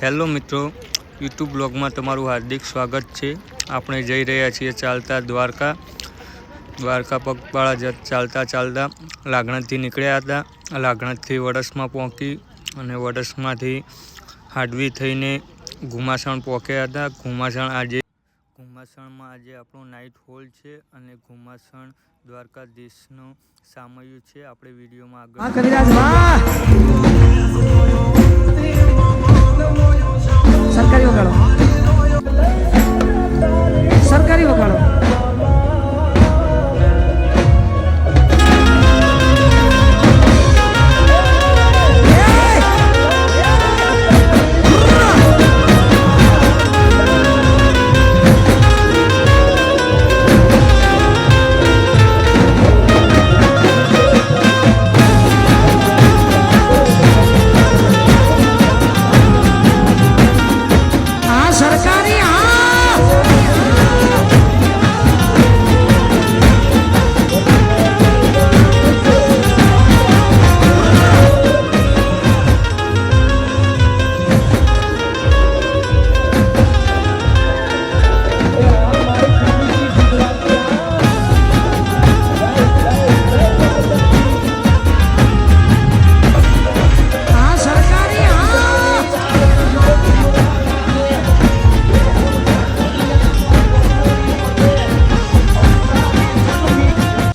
Hello મિત્રો, YouTube બ્લોગમાં તમારું હાર્દિક સ્વાગત છે. આપણે જઈ રહ્યા છીએ ચાલતા દ્વારકા. દ્વારકા પગપાળા જ ચાલતા ચાલતા લાગણતથી નીકળ્યા હતા. લાગણતથી વડસમાં પહોંચી અને વડસમાંથી હાડવી થઈને ઘુમાસણ પહોંચ્યા હતા. ઘુમાસણ આજે ઘુમાસણમાં આજે આપણો નાઇટ હોલ છે અને ઘુમાસણ દ્વારકાધીશનું સામયું છે. આપણે વિડીયોમાં આગળ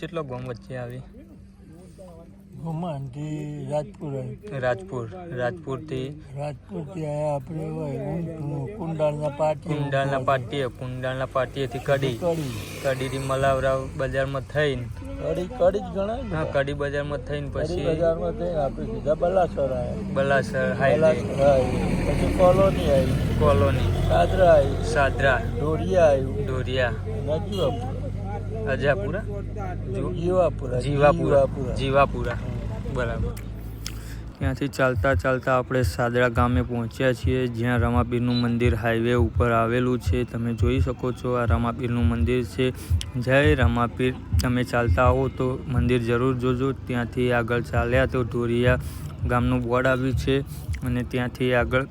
કેટલો ગોમ વચ્ચે આવી? ગોમાંથી રાજપુર આવ્યું. રાજપુર. રાજપુરથી રાજપુરથી આયા આપણે હોય કુંડાળના પાટી કુંડાળના પાટીએ કુંડાળના પાટીએથી કડી. કડી. કડીથી મલાવરાવ બજારમાં થઈને. કડી કડી જ ગણાય હા કડી બજારમાં થઈને પછી બજારમાં થઈને આપણે સીધા બલાસર આવ્યા બલાસર હાઈવે. પછી કોલોની આવી. કોલોની. સાદરા આવ્યું સાદરા. ઢોરિયા આવ્યું ઢોરિયા નજીવાપુરા અજાપુરા? જીવાપુરા જીવાપુરા. જીવાપુરા. બરાબર. ત્યાંથી ચાલતા ચાલતા આપણે સાદરા ગામે પહોંચ્યા છીએ જ્યાં રમાપીરનું મંદિર હાઈવે ઉપર આવેલું છે. તમે જોઈ શકો છો આ રમાપીરનું મંદિર છે. જય રમાપીર તમે ચાલતા આવો તો મંદિર જરૂર જોજો. ત્યાંથી આગળ ચાલ્યા તો ઢોરિયા ગામનું બોર્ડ આવ્યું છે અને ત્યાંથી આગળ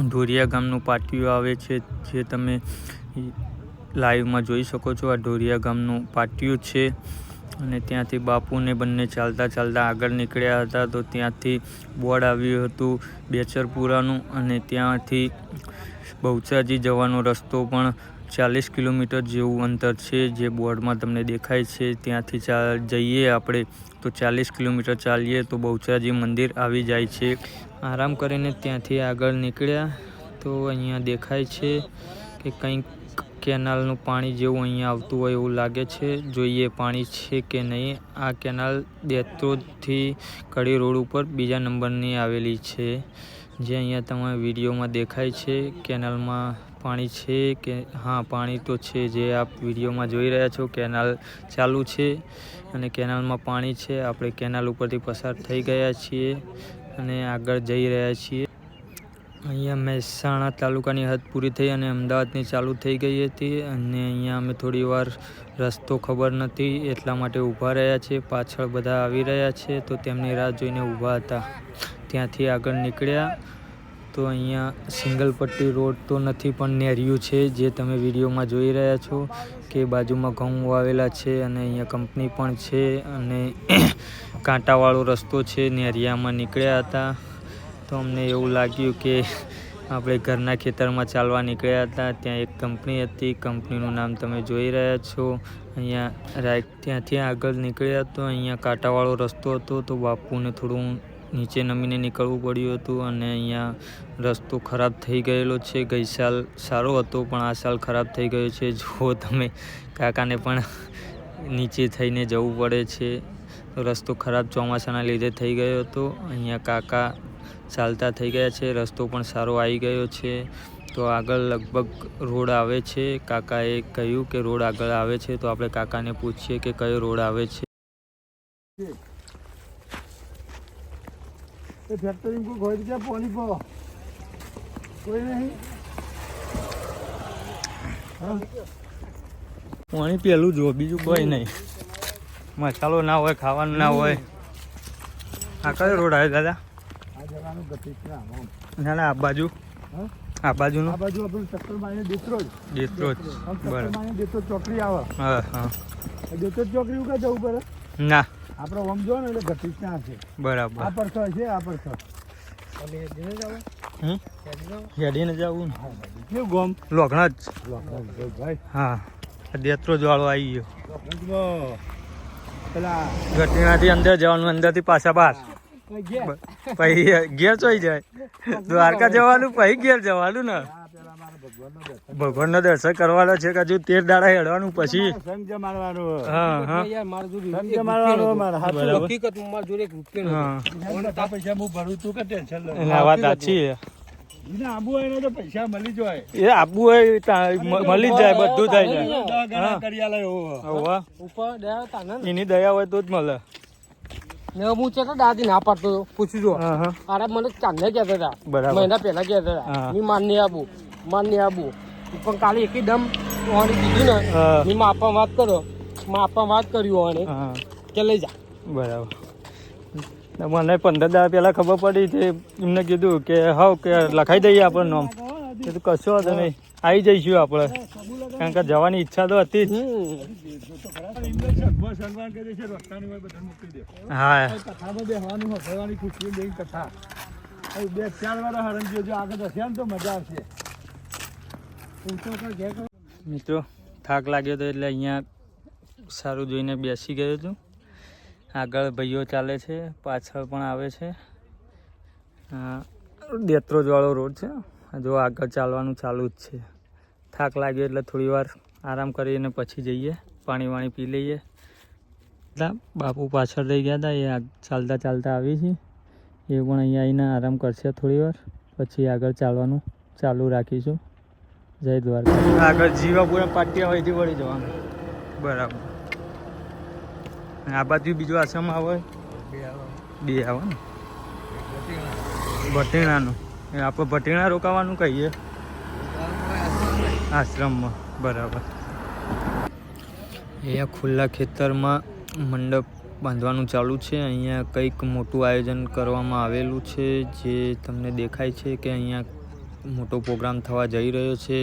ઢોરિયા ગામનું પાટિયું આવે છે જે તમે લાઈવમાં જોઈ શકો છો આ ઢોરિયા ગામનું પાટિયું છે અને ત્યાંથી બાપુને બંને ચાલતા ચાલતા આગળ નીકળ્યા હતા તો ત્યાંથી બોર્ડ આવ્યું હતું બેચરપુરાનું અને ત્યાંથી બહુચાજી જવાનો રસ્તો પણ ચાલીસ કિલોમીટર જેવું અંતર છે જે બોર્ડમાં તમને દેખાય છે. ત્યાંથી ચા જઈએ આપણે તો ચાલીસ કિલોમીટર ચાલીએ તો બહુચરાજી મંદિર આવી જાય છે. આરામ કરીને ત્યાંથી આગળ નીકળ્યા તો અહીંયા દેખાય છે કે કંઈક કેનાલનું પાણી જેવું અહીંયા આવતું હોય એવું લાગે છે. જોઈએ પાણી છે કે નહીં. આ કેનાલ દેત્રોદથી કડી રોડ ઉપર બીજા નંબરની આવેલી છે. જે અહીંયા તમે વિડીયોમાં દેખાય છે કેનાલમાં પાણી છે કે હા, પાણી તો છે. જે આપ વિડીયોમાં જોઈ રહ્યા છો, કેનાલ ચાલુ છે અને કેનાલમાં પાણી છે. આપણે કેનાલ ઉપરથી પસાર થઈ ગયા છીએ અને આગળ જઈ રહ્યા છીએ. અહીંયા મહેસાણા તાલુકાની હદ પૂરી થઈ અને અમદાવાદની ચાલુ થઈ ગઈ હતી અને અહીંયા અમે થોડી વાર રસ્તો ખબર નથી એટલા માટે ઊભા રહ્યા છે પાછળ બધા આવી રહ્યા છે તો તેમની રાહ જોઈને ઊભા હતા. ત્યાંથી આગળ નીકળ્યા તો અહીંયા સિંગલ પટ્ટી રોડ તો નથી પણ નેરિયું છે જે તમે વિડીયોમાં જોઈ રહ્યા છો કે બાજુમાં ઘઉં વાવેલા છે અને અહીંયા કંપની પણ છે અને કાંટાવાળો રસ્તો છે. નેરિયામાં નીકળ્યા હતા. તો અમને એવું લાગ્યું કે આપણે ઘરના ખેતરમાં ચાલવા નીકળ્યા હતા. ત્યાં એક કંપની હતી. કંપનીનું નામ તમે જોઈ રહ્યા છો. અહીંયા રાઈટ ત્યાંથી આગળ નીકળ્યા તો અહીંયા કાંટાવાળો રસ્તો હતો તો બાપુને થોડું નીચે નમીને નીકળવું પડ્યું હતું અને અહીંયા રસ્તો ખરાબ થઈ ગયેલો છે. ગઈ સાલ સારો હતો પણ આ સાલ ખરાબ થઈ ગયો છે. જુઓ તમે, કાકાને પણ નીચે થઈને જવું પડે છે. રસ્તો ખરાબ ચોમાસાના લીધે થઈ ગયો હતો. અહીંયા કાકા ચાલતા થઈ ગયા છે. રસ્તો પણ સારો આવી ગયો છે. તો આગળ લગભગ રોડ આવે છે. કાકાએ કહ્યું કે રોડ આગળ આવે છે. તો આપણે કાકાને પૂછીએ કે કયો રોડ આવે છે. એ ફેક્ટરી કોઈ પાણી પાવા કોઈ નહીં. પાણી પેલું જો બીજું કોઈ નહીં. મસાલો ના હોય ખાવાનું ના હોય. આ કયો રોડ આવે દાદા? જવાનું ગતિક ના ના આ બાજુ. હા? આ બાજુનો? આ બાજુ આપણું ચક્કર મારીને દેતરો જ દેતરો જ બરાબર મારીને દેતરો ચોકડી આવે. હા હા. દેતરો ચોકડી ઉકા જવું પડે? ના. આપણે ઓમ જો ને એટલે ત્યાં છે. બરાબર. આ પર છે આ પર છે હમ? હેડીને જવું ને? કેવું ગોમ? લોઘણા જ. ભાઈ. હા દેત્રો દેતરો જ વાળો આવી ગયો. પેલા ગટીનાથી અંદર જવાનું અંદરથી પાછા બહાર. પછી ઘેર ચોઈ જાય. દ્વારકા જવાનું પછી ઘેર જવાનું ને. ભગવાન નો દર્શન ભગવાનનો કરવાનો છે કે હજુ તેર દાડા હેડવાનું પછી. વાત સાચી છે. આબુ હોય ને તો પૈસા મળી જાય. બધું થાય જાય. એની દયા હોય તો જ મળે. હું છે તો દાદી ના પાડતો હતો. પૂછ્યું જો. અરે મને ચાંદને કહેતા હતા. બરાબર. મહિના પહેલા કહેતા હતા. મેં માન નહીં આપું માન નહીં આવું પણ કાલે એકી દમ ઓને કીધું ને. મેં માપા વાત કરો. માપા વાત કર્યું ઓને કે લઈ જા. બરાબર. મને પંદર દાડા પહેલા ખબર પડી છે એમને કીધું કે હવ કે લખાઈ દઈએ આપણે નામ. કીધું કશો વાંધો નહીં. આવી જઈશું આપણે. કારણ કે જવાની ઈચ્છા તો હતી જ. હા. બે ચાર વાર હરણ જો આગળ હશે તો મજા આવશે મિત્રો, થાક લાગ્યો હતો એટલે અહીંયા સારું જોઈને બેસી ગયો છું. આગળ ભાઈઓ ચાલે છે, પાછળ પણ આવે છે. દેત્રોજવાળો દેત્રોજ રોડ છે. જો આગળ ચાલવાનું ચાલુ જ છે. થાક લાગ્યો એટલે થોડી વાર આરામ કરીને પછી જઈએ પાણી વાણી પી લઈએ. એટલે બાપુ પાછળ રહી ગયા હતા એ ચાલતા ચાલતા આવી છે. એ પણ અહીંયા આવીને આરામ કરશે થોડી વાર પછી આગળ ચાલવાનું ચાલુ રાખીશું. જય દ્વારકા. આગળ જીવાપુરા પાટિયા હોયથી વળી જવાનું. બરાબર. આ બાજુ બીજું આશ્રમ આવે. બે આવે ને? ભટીણાનું. આપણે ભટીણા રોકાવાનું કહીએ. આશ્રમમાં બરાબર. અહીંયા ખુલ્લા ખેતરમાં મંડપ બાંધવાનું ચાલુ છે. અહીંયા કંઈક મોટું આયોજન કરવામાં આવેલું છે જે તમને દેખાય છે કે અહીંયા મોટો પ્રોગ્રામ થવા જઈ રહ્યો છે.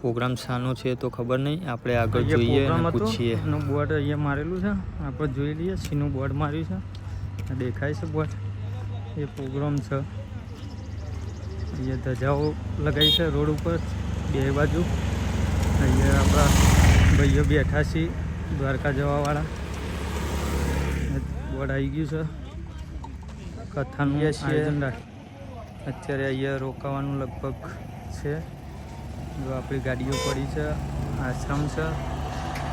પ્રોગ્રામ શાનો છે તો ખબર નહીં. આપણે આગળ જોઈએ અને પૂછીએ. બોર્ડ અહીંયા મારેલું છે. આપણે જોઈ લઈએ. સીનું બોર્ડ માર્યું છે. દેખાય છે બોર્ડ. એ પ્રોગ્રામ છે. અહીંયા ધજાઓ લગાવી છે રોડ ઉપર બે બાજુ. અહીંયા આપણા ભાઈઓ બેઠા છીએ દ્વારકા જવાવાળા. બોર્ડ આવી ગયું છે. કથાનું આયોજન રાખ. અત્યારે અહીંયા રોકાવાનું લગભગ છે. જો આપણી ગાડીઓ પડી છે આશ્રમ છે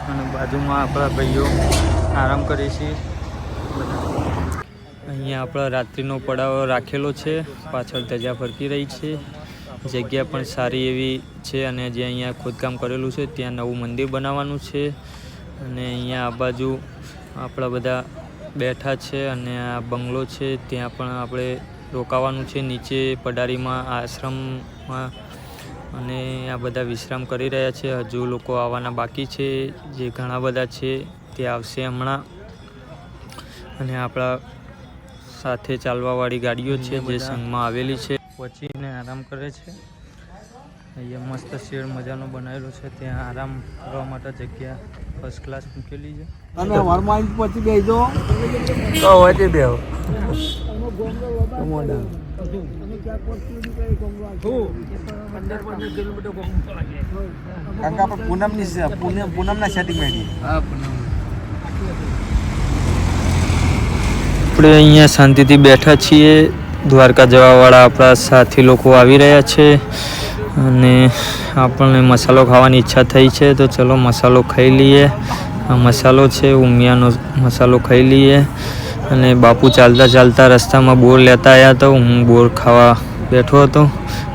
અને બાજુમાં આપણા ભાઈઓ આરામ કરીએ છીએ બધા અહીંયા આપણા રાત્રિનો પડાવ રાખેલો છે. પાછળ ધજા ફરકી રહી છે. જગ્યા પણ સારી એવી છે અને જે અહીંયા ખોદકામ કરેલું છે, ત્યાં નવું મંદિર બનાવવાનું છે. અને અહીંયા આ બાજુ આપણા બધા બેઠા છે અને આ બંગલો છે, ત્યાં પણ આપણે રોકાવાનું છે. નીચે પડારીમાં આશ્રમમાં અને આ બધા વિશ્રામ કરી રહ્યા છે. હજુ લોકો આવવાના બાકી છે, જે ઘણા બધા છે, તે આવશે હમણાં. અને આપણા સાથે ચાલવાવાળી ગાડીઓ છે જે સંઘમાં આવેલી છે. પહોંચીને આરામ કરે છે. અહીંયા મસ્ત શેડ મજાનો બનાવેલો છે. ત્યાં આરામ કરવા માટે જગ્યા ફર્સ્ટ ક્લાસ મૂકેલી છે. અને વરમાં પછી બેજો તો હોય બેહો. કાકા આપણે પૂનમની છે પૂનમ ના સેટિંગ મેડી આપણે અહીંયા શાંતિથી બેઠા છીએ. દ્વારકા જવાવાળા આપણા સાથી લોકો આવી રહ્યા છે અને આપણને મસાલો ખાવાની ઈચ્છા થઈ છે. તો ચલો મસાલો ખાઈ લઈએ. આ મસાલો છે ઉમિયાનો મસાલો ખાઈ લઈએ. અને બાપુ ચાલતા ચાલતા રસ્તામાં બોર લેતા આવ્યા તો હું બોર ખાવા બેઠો હતો.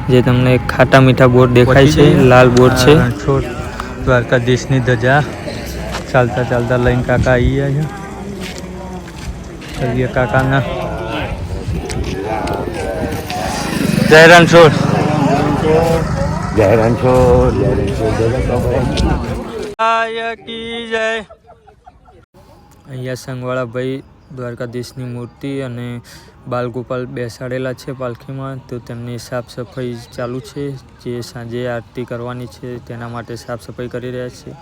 જે તમને ખાટા મીઠા બોર દેખાય છે. લાલ બોર છે. દ્વારકાધીશની ધજા. ચાલતા ચાલતા લઈને કાકા આવી ગયા છે. ચલીએ કાકાના. જય રણછોડ. જય રણછોડ જય રણછોડ આય કી જય. અહીંયા સંગવાળા ભાઈ દ્વારકાધીશની મૂર્તિ અને બાલગોપાલ બેસાડેલા છે પાલખીમાં. તો તેમની સાફ સફાઈ ચાલુ છે. જે સાંજે આરતી કરવાની છે તેના માટે સાફ સફાઈ કરી રહ્યા છે.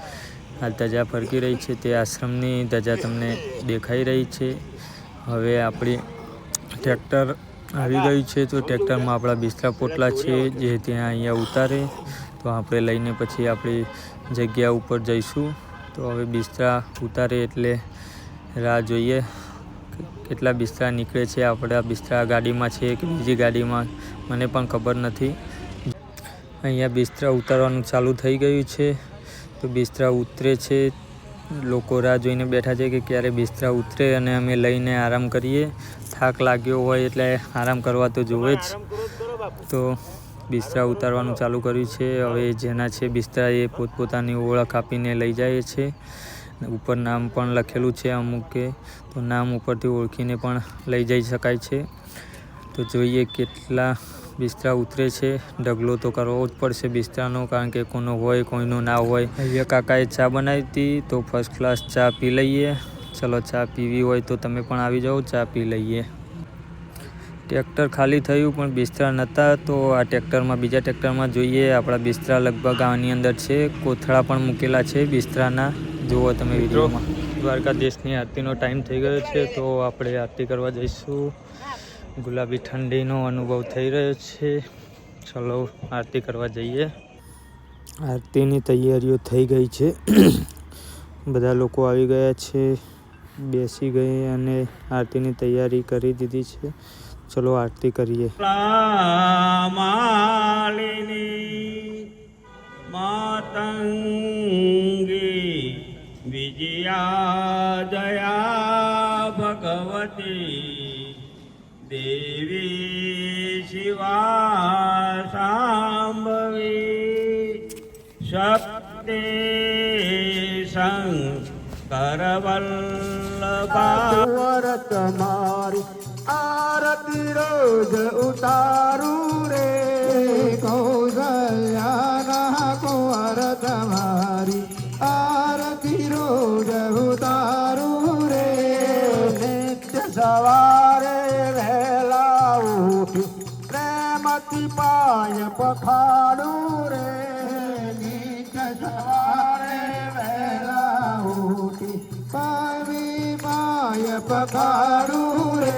આ ધજા ફરકી રહી છે. તે આશ્રમની ધજા તમને દેખાઈ રહી છે. હવે આપણી ટ્રેક્ટર આવી ગયું છે, તો ટ્રેક્ટરમાં આપણા બિસ્તરા પોટલા છે, જે ત્યાં અહીંયા ઉતારે. તો આપણે લઈને પછી આપણી જગ્યા ઉપર જઈશું. તો હવે બિસ્તરા ઉતારે એટલે રાહ જોઈએ કેટલા બિસ્તરા નીકળે છે. આપણા બિસ્તરા ગાડીમાં છે કે બીજી ગાડીમાં, મને પણ ખબર નથી. અહીંયા બિસ્તરા ઉતારવાનું ચાલુ થઈ ગયું છે. તો બિસ્તરા ઉતરે છે લોકો રાહ જોઈને બેઠા છે કે ક્યારે બિસ્તરા ઉતરે અને અમે લઈને આરામ કરીએ. થાક લાગ્યો હોય એટલે આરામ કરવા તો જોવે જ. તો બિસ્તરા ઉતારવાનું ચાલુ કર્યું છે. હવે જેના છે બિસ્તરા એ પોતપોતાની ઓળખ આપીને લઈ જાય છે. ઉપર નામ પણ લખેલું છે અમુકે તો નામ ઉપરથી ઓળખીને પણ લઈ જઈ શકાય છે. તો જોઈએ કેટલા બિસ્તરા ઉતરે છે. ઢગલો તો કરવો જ પડશે બિસ્તરાનો કારણ કે કોનો હોય કોઈનો ના હોય. અહીંયા કાકાએ ચા બનાવી હતી તો ફર્સ્ટ ક્લાસ ચા પી લઈએ. ચલો ચા પીવી હોય તો તમે પણ આવી જાઓ ચા પી લઈએ. ટ્રેક્ટર ખાલી થયું પણ બિસ્તરા નહોતા તો આ ટ્રેક્ટરમાં બીજા ટ્રેક્ટરમાં જોઈએ. આપણા બિસ્તરા લગભગ આની અંદર છે. કોથળા પણ મૂકેલા છે બિસ્તરાના. જુઓ તમે વિડીયોમાં. દ્વારકાધીશની આરતીનો ટાઈમ થઈ ગયો છે તો આપણે આરતી કરવા જઈશું. ગુલાબી ઠંડીનો અનુભવ થઈ રહ્યો છે. ચલો, આરતી કરવા જઈએ. આરતીની તૈયારીઓ થઈ ગઈ છે. બધા લોકો આવી ગયા છે, બેસી ગઈ અને આરતીની તૈયારી કરી દીધી છે. ચલો, આરતી કરીએ. માતંગી વિજયા જયા ભગવતી. દેવી શિવા સાંભવી શક્તિ શંકર વલ્લભા. વર તમારી આરતી રોજ ઉતારું રે. કૌશલ્યા કુંવર તમારી આરતી રોજ પ્રેમથી પાય પખાડું રે નિત્ય સવારે વહેલા ઉઠી. પાવી પાય પખાડું રે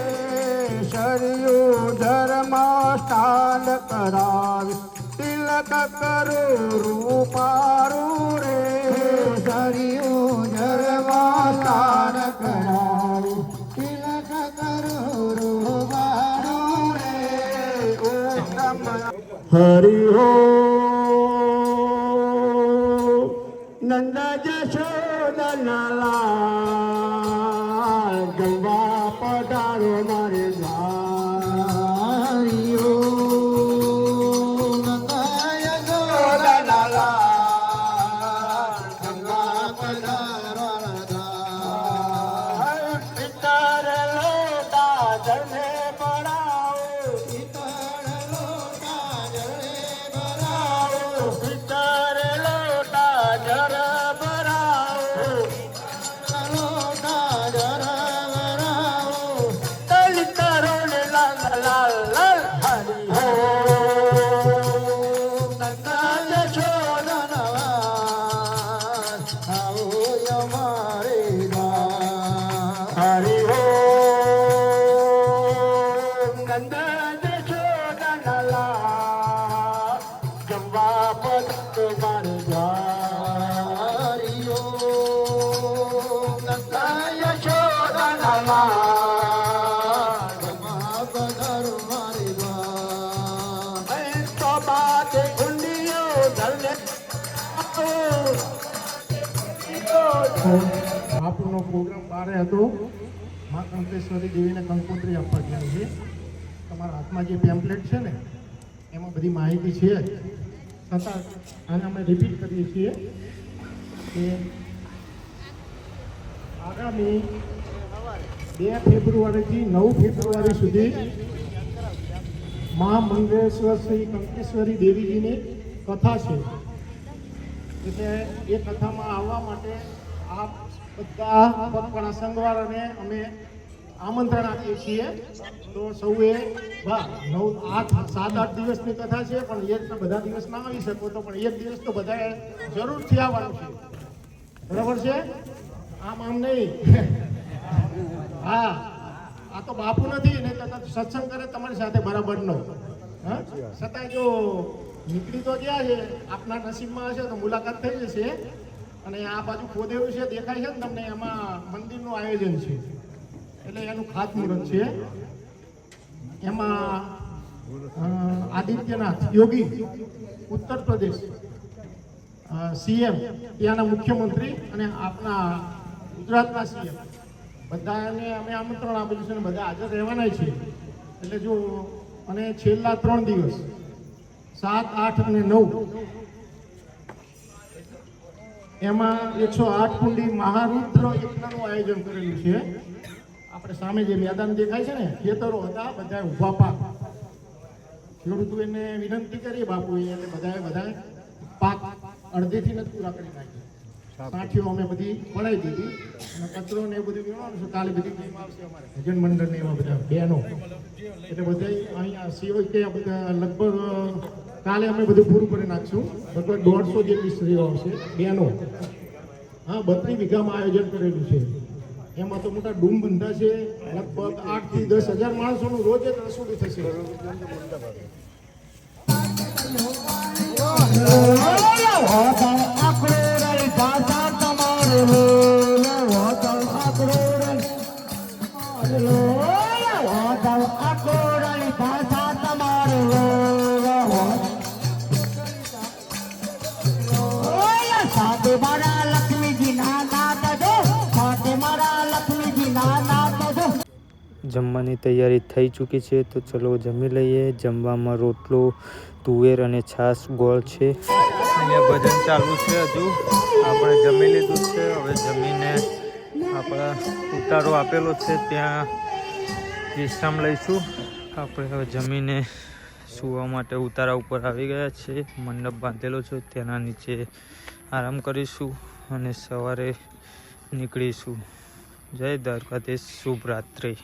શરિયું ધર્મ સ્નાન કરાવી. તિલક કરું રૂપારું રે શરિયું ધર્મ Hari Ho Nanda Jashoda Nala Gamba Padaruna આપણો પ્રોગ્રામ બારે હતો. મા કંકેશ્વરી દેવીને કંકોત્રી આપવા ગયા છે. તમારા હાથમાં જે પેમ્પલેટ છે ને, એમાં બધી માહિતી છે છતાં આને અમે રિપીટ કરીએ છીએ કે આગામી બે ફેબ્રુઆરીથી નવ ફેબ્રુઆરી સુધી મા મંગેશ્વર શ્રી કંકેશ્વરી દેવીજીની કથા છે. એટલે એ કથામાં આવવા માટે આપ બધા પગપાળા સંઘવાળાને અમે આમંત્રણ આપીએ છીએ. તો સૌએ નવ, આઠ, સાત, આઠ દિવસની કથા છે, પણ એક બધા દિવસ ના આવી શકો તો, પણ એક દિવસ તો બધાએ જરૂરથી આવવાનું છે. બરાબર છે? આમ આમ નહીં. હા, આ તો બાપુ નથી ને કદાચ સત્સંગ કરે તમારી સાથે બરાબર નો હા? છતાંય જો નીકળી તો ગયા છે, આપના નસીબમાં હશે તો મુલાકાત થઈ જશે. અને આ બાજુ ખોદેલું છે, દેખાય છે ને તમને, એમાં મંદિરનું આયોજન છે. એટલે એનું ખાતમુહૂર્ત છે. એમાં આદિત્યનાથ યોગી, ઉત્તર પ્રદેશ સીએમ, ત્યાંના મુખ્યમંત્રી અને આપના ગુજરાતના સીએમ. બધાને અમે આમંત્રણ આપેલું છે અને બધા હાજર રહેવાના છે. એટલે જો, અને છેલ્લા ત્રણ દિવસ, સાત, આઠ અને નવ એમાં એકસો આઠ કુંડી મહારુદ્ર યજ્ઞનું આયોજન કરેલું છે. આપણે સામે જે મેદાન દેખાય છે ને ખેતરો હતા બધા ઊભા પાક. ખેડૂતો એને વિનંતી કરી બાપુ એટલે બધાએ બધાએ પાક અડધેથી નથી પૂરા કરી નાખ્યા. સાઠીઓ અમે બધી પડાવી દીધી. અને કચરો ને એ બધું વીણવાનું છે કાલે બધી ટીમ આવશે અમારે. ભજન મંડળ ને એવા બધા બહેનો. એટલે બધા અહીંયા સિવાય કે બધા લગભગ કાલે અમે બધું પૂરું કરી નાખશું. લગભગ દોઢસો જેટલી સ્ત્રીઓ આવશે. બહેનો હા, બત્રીસ વીઘામાં આયોજન કરેલું છે. એમાં તો મોટા ડૂમ બંધા છે લગભગ આઠથી દસ હજાર માણસોનું રોજ જ રસોડું થશે. સાથે જમવાની તૈયારી થઈ ચૂકી છે, તો ચલો જમી લઈએ. જમવામાં રોટલો, તુવેર અને છાશ ગોળ છે. અહીંયા ભજન ચાલુ છે હજુ. આપણે જમી લીધું છે. હવે જમીને આપણા ઉતારો આપેલો છે. ત્યાં વિશ્રામ લઈશું. આપણે હવે જમીને સુવા માટે ઉતારા ઉપર આવી ગયા છે મંડપ બાંધેલો છે. તેના નીચે આરામ કરીશું અને સવારે નીકળીશું. જય દ્વારકાધીશ શુભ રાત્રિ.